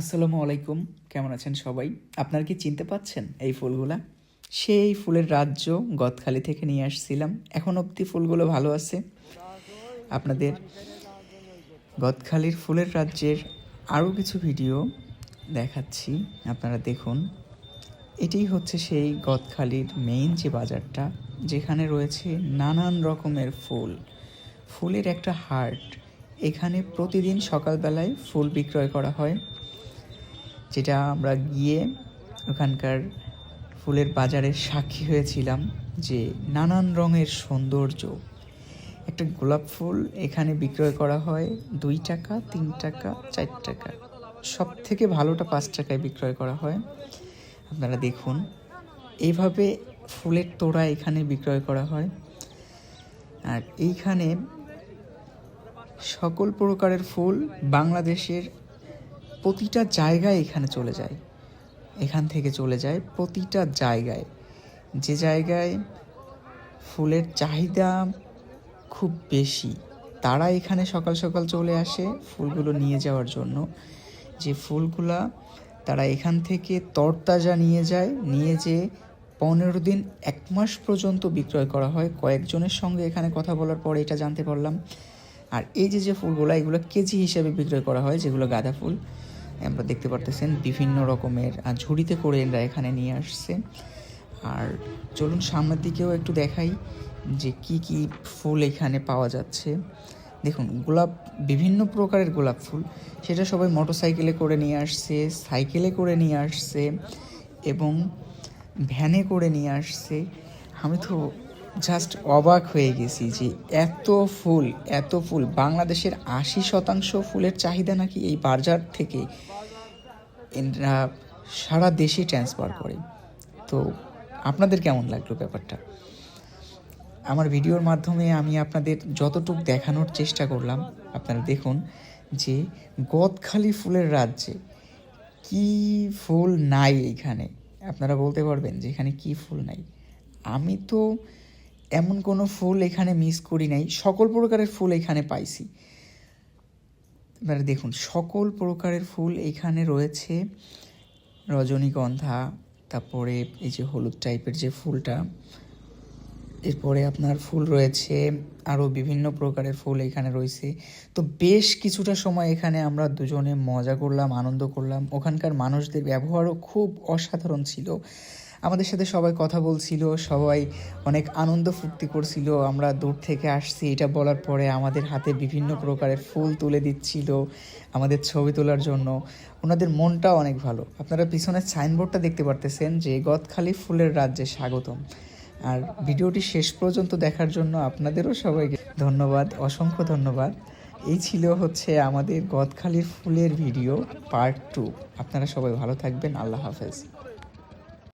আসসালামু আলাইকুম। কেমন আছেন সবাই? আপনারা কি চিনতে পাচ্ছেন এই ফুলগুলা? সেই ফুলের রাজ্য গদখালি থেকে নিয়ে আসছিলাম। এখন অবধি ফুলগুলো ভালো আছে। আপনাদের গদখালির ফুলের রাজ্যের আরও কিছু ভিডিও দেখাচ্ছি। আপনারা দেখুন। এটাই হচ্ছে সেই গদখালির মেইন যে বাজারটা, যেখানে রয়েছে নানান রকমের ফুল। ফুলের একটা হাট। এখানে প্রতিদিন সকালবেলায় ফুল বিক্রয় করা হয়। যেটা আমরা গিয়ে ওখানকার ফুলের বাজারের সাক্ষী হয়েছিলাম যে নানান রঙের সৌন্দর্য। একটা গোলাপ ফুল এখানে বিক্রয় করা হয় দুই টাকা, তিন টাকা, চার টাকা। সব থেকে ভালোটা পাঁচ টাকায় বিক্রয় করা হয়। আপনারা দেখুন এইভাবে ফুলের তোড়া এখানে বিক্রয় করা হয়। আর এইখানে সকল প্রকারের ফুল বাংলাদেশের প্রতিটা জায়গায় এখানে চলে যায়। এখান থেকে চলে যায় প্রতিটা জায়গায়। যে জায়গায় ফুলের চাহিদা খুব বেশি, তারা এখানে সকাল সকাল চলে আসে ফুলগুলো নিয়ে যাওয়ার জন্য। যে ফুলগুলা তারা এখান থেকে তরতাজা নিয়ে যায়, নিয়ে যেয়ে পনেরো দিন, এক মাস পর্যন্ত বিক্রয় করা হয়। কয়েকজনের সঙ্গে এখানে কথা বলার পরে এটা জানতে পারলাম। আর এই যে যে ফুলগুলো, এগুলো কেজি হিসাবে বিক্রয় করা হয়, যেগুলো গাঁদা ফুল আমরা দেখতে পারতেছেন বিভিন্ন রকমের ঝুড়িতে করে এরা এখানে নিয়ে আসছে। আর চলুন সামনের দিকেও একটু দেখাই যে কি কি ফুল এখানে পাওয়া যাচ্ছে। দেখুন, গোলাপ, বিভিন্ন প্রকারের গোলাপ ফুল। সেটা সবাই মোটর সাইকেলে করে নিয়ে আসছে, সাইকেলে করে নিয়ে আসছে এবং ভ্যানে করে নিয়ে আসছে। আমি তো জাস্ট অবাক হয়ে গেছি যে এত ফুল এত ফুল। বাংলাদেশের আশি শতাংশ ফুলের চাহিদা নাকি এই বাজার থেকে সারা দেশে ট্রান্সফার করে। তো আপনাদের কেমন লাগল ব্যাপারটা? আমার ভিডিওর মাধ্যমে আমি আপনাদের যতটুকু দেখানোর চেষ্টা করলাম, আপনারা দেখুন যে গদখালি ফুলের রাজ্যে কি ফুল নাই এইখানে আপনারা বলতে পারবেন যে এখানে কি ফুল নাই। আমি তো এমন কোনো ফুল এখানে মিস করি নাই। সকল প্রকারের ফুল এখানে পাইছি। এবারে দেখুন, সকল প্রকারের ফুল এখানে রয়েছে। রজনীগন্ধা, তারপরে এই যে হলুদ টাইপের যে ফুলটা, এরপরে আপনার ফুল রয়েছে আরও বিভিন্ন প্রকারের ফুল এখানে রয়েছে। তো বেশ কিছুটা সময় এখানে আমরা দুজনে মজা করলাম, আনন্দ করলাম। ওখানকার মানুষদের ব্যবহারও খুব অসাধারণ ছিল। আমাদের সাথে সবাই কথা বলছিল, সবাই অনেক আনন্দ ফুর্তি করছিল। আমরা দূর থেকে আসছি, এটা বলার পরে আমাদের হাতে বিভিন্ন প্রকারের ফুল তুলে দিচ্ছিল আমাদের ছবি তোলার জন্য। ওনাদের মনটাও অনেক ভালো। আপনারা পিছনের সাইনবোর্ডটা দেখতে পারতেছেন যে গদখালি ফুলের রাজ্যে স্বাগতম। আর ভিডিওটি শেষ পর্যন্ত দেখার জন্য আপনাদেরও সবাইকে ধন্যবাদ, অসংখ্য ধন্যবাদ। এই ছিল হচ্ছে আমাদের গদখালির ফুলের ভিডিও পার্ট টু। আপনারা সবাই ভালো থাকবেন, আল্লাহ হাফেজ।